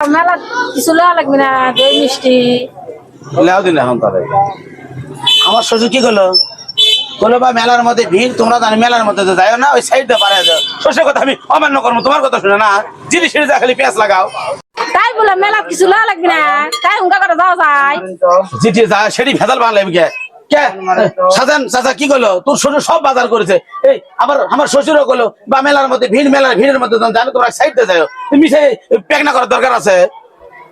মেলা কিছু লেওয়া লাগবে না দই মিষ্টি। লেও দিন এখন তাহলে। আমার শ্বশুর কি করল? বলল বা মেলার মধ্যে ভিড় তোমরা জানি মেলার মধ্যে তো যাও না ওই সাইডে পারে যাও। শ্বশুরের কথা আমি অমান্য করব তোমার কথা শুনে না। জিনিস সিঁড়ি খালি পেঁয়াজ লাগাও। তাই বলে মেলা কিছু লেওয়া লাগবে না তাই হুঙ্কা করে যাওয়া যায়। জিটি যা সেটি ভেজাল কে? সাজান চাচা কি করল? তোর শ্বশুর সব বাজার করেছে। এই আবার আমার শ্বশুরও করল। বা মেলার মধ্যে ভিড় মেলার ভিড়ের মধ্যে যখন জানো তোমরা সাইডে যাও মিশে পেকনা করার দরকার আছে।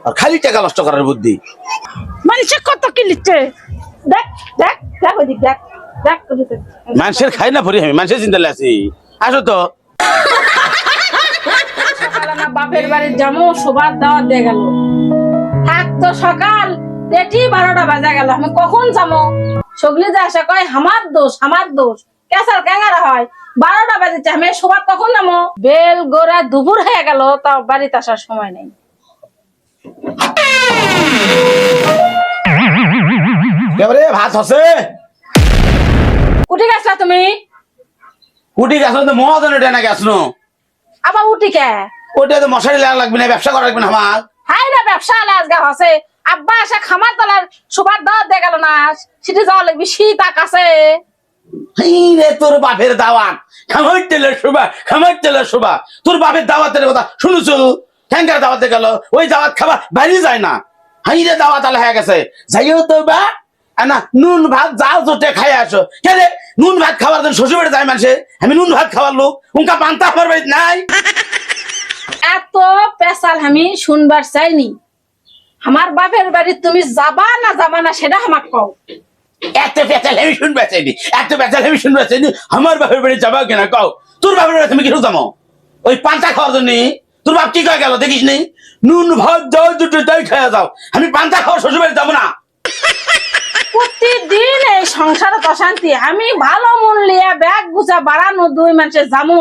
আর খালি টাকা নষ্ট করার বুদ্ধি। মানুষে কত কি লিখছে দেখ দেখ দেখ ওইদিক দেখ দেখ মানুষের খাই না আমি মানুষের চিন্তা আছি। আসো তো। বাপের বাড়ির জামু সবার দাওয়াত দিয়ে গেল। থাক তো সকাল পেটি বারোটা বাজা গেল আমি কখন যাব? সগলি যে আসা কয় আমার দোষ আমার দোষ। কেসার ক্যাঙ্গারা হয়। বারোটা বাজেছে আমি সবার কখন যাব বেল গোড়া দুপুর হয়ে গেল তাও বাড়িতে আসার সময় নেই। ভাত হসে উঠে গেছলা তুমি? গাছ তো মহাজন এটা না গাছ? আবার উঠি কে? ওটা তো মশারি লাগা লাগবে না ব্যবসা করা লাগবে না আমার। হাই না ব্যবসা আলে আজকে হসে আব্বা আসা খামার তলার সবার দাওয়াত দিয়ে গেল না। সেটি যাওয়া লাগবে শীত আকাশে। রে তোর বাপের দাওয়াত। খামার শোভা খামার তেলের শোভা। তোর বাপের দাওয়াতের কথা শুনেছ ঠ্যাঙ্কার দাওয়াতে গেল। ওই দাওয়াত খাবার বাইরে যায় না। হাই রে দাওয়াত আলা হয়ে গেছে। যাইও তো বা না নুন ভাত যাও জোটে খাই আসো। কেন নুন ভাত খাওয়ার জন্য শ্বশুর বাড়ি যায় মানুষে? আমি নুন ভাত খাওয়ার লোক। উনকা পান্তা আমার বাড়িতে নাই। এত পেশাল আমি শুনবার চাইনি। আমার বাপের বাড়ি তুমি যাবা না যাবা না সেটা আমার কও। এত পেঁচাল আমি শুনবে চাইনি এত পেঁচাল আমি শুনবে চাইনি আমার বাপের বাড়ি যাবা কেনা কও? তোর বাপের বাড়ি তুমি কিছু জানো ওই পান্তা খাওয়ার জন্য? তোর বাপ কি কয়ে গেল দেখিস নুন ভাত যাও দুটো তাই খেয়ে যাও। আমি পান্তা শ্বশুর বাড়ি যাব না। প্রতিদিন এই সংসারে অশান্তি আমি ভালো মন লিয়া ব্যাগ গুছা বাড়ানো দুই মানুষের জামু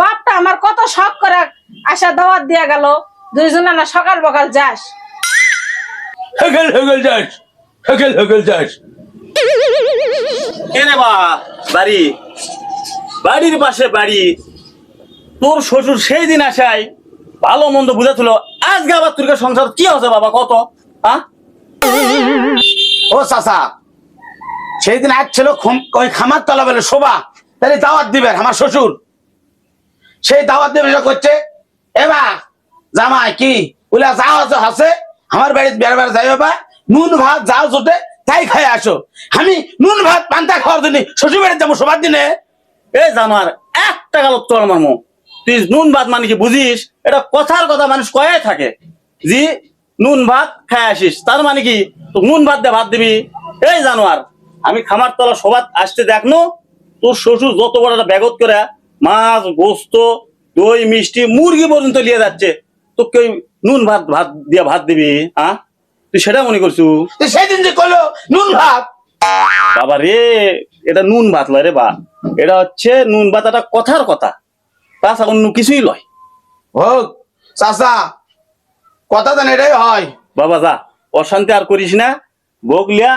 বাপটা আমার কত শখ করে আশা দাওয়াত দিয়া গেল। দুইজনে না সকাল বকাল যাস। হেগেল হেগেল যাস হেগেল হেগেল যাস। কেনে বা বাড়ি? বাড়ির পাশে বাড়ি। তোর শ্বশুর সেই দিন আসায় ভালো মন্দ বুঝাছিল আজকে আবার তোর সংসার কি হচ্ছে বাবা কত? হ্যাঁ ও চাচা সেই দিন এক ছিল খুম- ওই খামার তলা বলে শোভা তাহলে দাওয়াত দিবেন আমার শ্বশুর। সেই দাওয়াত দেবে করছে এবার জামাই কি বলে যাও আছে হাসে। আমার বাড়িতে বেড়ে বেড়ে যাই বাবা, নুন ভাত যাও জোটে, তাই খাই আসো। আমি নুন ভাত, পান্তা খাওয়ার জন্য শ্বশুর বাড়িতে যাব সবার দিনে এই জানোয়ার একটা গেল তোর মামু। তুই নুন ভাত মানে কি বুঝিস? এটা কথার কথা মানুষ কয়ে থাকে। জি, নুন ভাত খাই আসিস। তার মানে কি? নুন ভাত দিয়ে ভাত দিবি। এই জানোয়ার, আমি খামার তলা সবার আসতে দেখনো, তোর শ্বশুর যত বড় একটা ব্যাগত করে মাছ, গোস্ত, দই, মিষ্টি, মুরগি পর্যন্ত নিয়ে যাচ্ছে। তোকে নুন ভাত ভাত দিয়ে ভাত দিবি হ্যাঁ তুই সেটা মনে করছু? তো সেই দিন যে করল নুন ভাত। বাবা রে এটা নুন ভাত লয় রে বা। এটা হচ্ছে নুন ভাত একটা কথার কথা। তাছাড়া অন্য কিছুই লয়। হোক চাচা কথা জান এটাই হয়। বাবা যা অশান্তি আর করিস না। বগলিয়া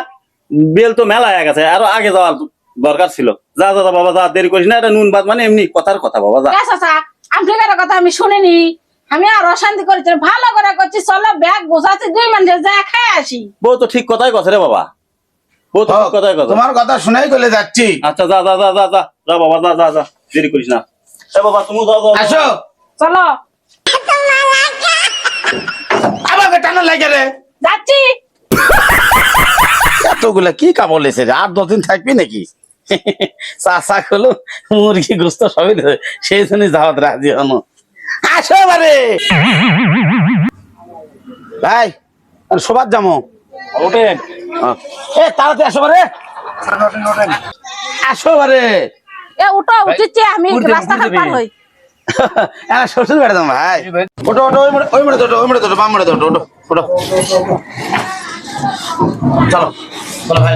বেল তো মেলা হয়ে গেছে আরও আগে যাওয়ার দরকার ছিল। যা যা বাবা যা দেরি করিস না এটা নুন ভাত মানে এমনি কথার কথা বাবা যা। আচ্ছা আপনার কথা আমি শুনিনি। আমি আর অশান্তি করেছি। ভালো করে করছি চলো ব্যাগ গোছাচ্ছি দুই মানুষের যা খাই আসি। বউ তো ঠিক কথাই কথা রে বাবা? বউ তো ঠিক কথাই কথা তোমার কথা শুনেই গলে যাচ্ছি। আচ্ছা যা যা যা যা যা যা বাবা যা যা যা দেরি করিস না। এ বাবা তুমি যাও যাও, আসো। চলো। আমাকে টানা লাগে রে। যাচ্ছি। এতগুলা কি কাপড় লেছে রে? আর দশ দিন থাকবি নাকি? চাষা হলো মুরগি গোস্ত সবই সেই জন্য যাওয়াত রাজি হনো আসো এবারে। ভাই সবার যাব ওঠেন। এ তাড়াতাড়ি আসো বারে আসো বারে এ উঠো উঠেছি আমি রাস্তা উঠতে পার হই। হ্যাঁ শ্বশুর বেড়ে যাব ভাই ওটো ওটো ওই মোড়ে ওই মোড়ে ওটো ওই মোড়ে ওটো বাম মোড়ে ওটো ওটো ওটো চলো। চলো ভাই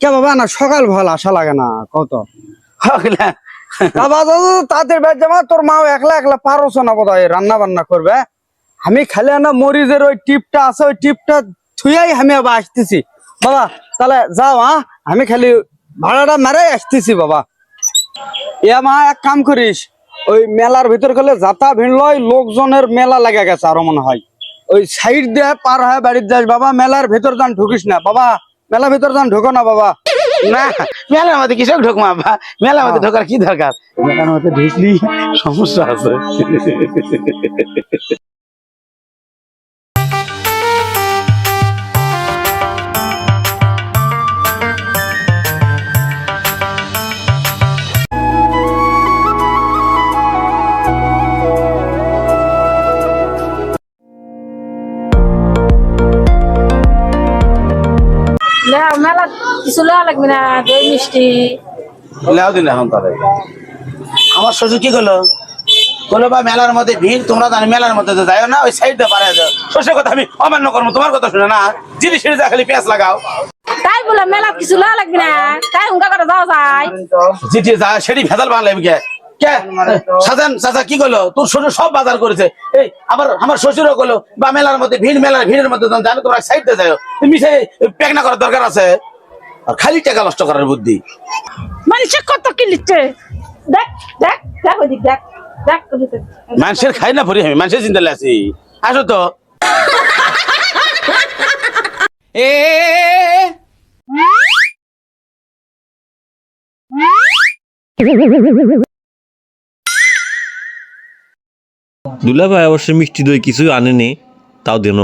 কে বাবা, না, সকাল ভালো আসা লাগে না কত তাদের বেদ জামা তোর মাও একলা একলা পারছ না বোধ হয় রান্না বান্না করবে। আমি খালি না মরিচের ওই টিপটা আছে, ওই টিপটা থুয়াই আমি আবার আসতেছি। বাবা, তাহলে যাও হ্যাঁ আমি খালি ভাড়াটা মেরে আসতেছি, বাবা। এ, মা, এক কাম করিস, ওই মেলার ভিতর গেলে যাতা ভিড় লয় লোকজনের মেলা লেগে গেছে আরও মনে হয়। ওই সাইড দিয়ে পার হয়ে বাড়ির যাস, বাবা, মেলার ভিতর যান, ঢুকিস না। বাবা মেলার ভিতর যান ঢোকো না বাবা। না মেলার মধ্যে কিসব ঢোকমা বা মেলার মধ্যে ঢোকার কি দরকার? মেলার মধ্যে ঢুকলি সমস্যা আছে। লে- কিছু লেওয়া লাগবে না দই মিষ্টি। লেও দিন এখন তাহলে। আমার শ্বশুর কি করল? বলো বা মেলার মধ্যে ভিড় তোমরা জানি মেলার মধ্যে তো যাও না ওই সাইড পারে যাও। শ্বশুর কথা আমি অমান্য করব তোমার কথা শুনে না। জিনিস যা খালি পেঁয়াজ লাগাও। তাই বলে মেলা কিছু লাগবে না। তাই হুঙ্কা করে যাওয়া যায় জিটি যা সেটি ভেজাল কে? সাজান চাচা কি করল? তোর শ্বশুর সব বাজার করেছে। এই আবার আমার শ্বশুরও করল। বা মেলার মধ্যে ভিড় মেলার ভিড়ের মধ্যে জানো তোমরা সাইড দিয়ে যাও মিশে করার দরকার আছে। আর খালি টাকা নষ্ট করার বুদ্ধি। মানুষে কত কি লিখছে দেখ দেখ দেখ ওই দিক দেখ দেখ ওদিকে। মানুষের খাই না ভরি আমি মানুষের চিন্তা আছি। আসো তো। দুলাভাই অবশ্য মিষ্টি দই কিছুই আনেনি তাও দেন